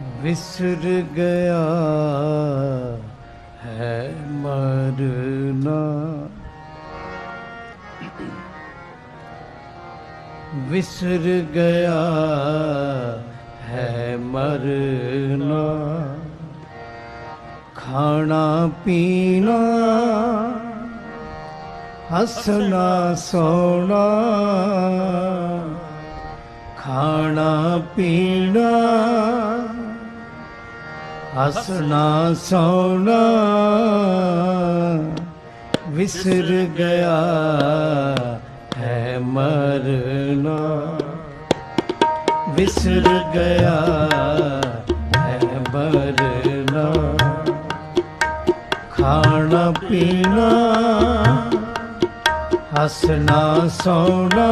ਵਿਸਰ ਗਿਆ ਹੈ ਮਰਨਾ। ਵਿਸਰ ਗਿਆ ਹੈ ਮਰਨਾ। ਖਾਣਾ ਪੀਣਾ ਹੱਸਣਾ ਸੋਣਾ ਖਾਣਾ ਪੀਣਾ ਹੱਸਣਾ ਸੋਣਾ ਵਿਸਰ ਗਿਆ ਹੈ ਮਰਨਾ। ਵਿਸਰ ਗਿਆ ਹੈ ਮਰਨਾ। ਖਾਣਾ ਪੀਣਾ ਹੱਸਣਾ ਸੋਣਾ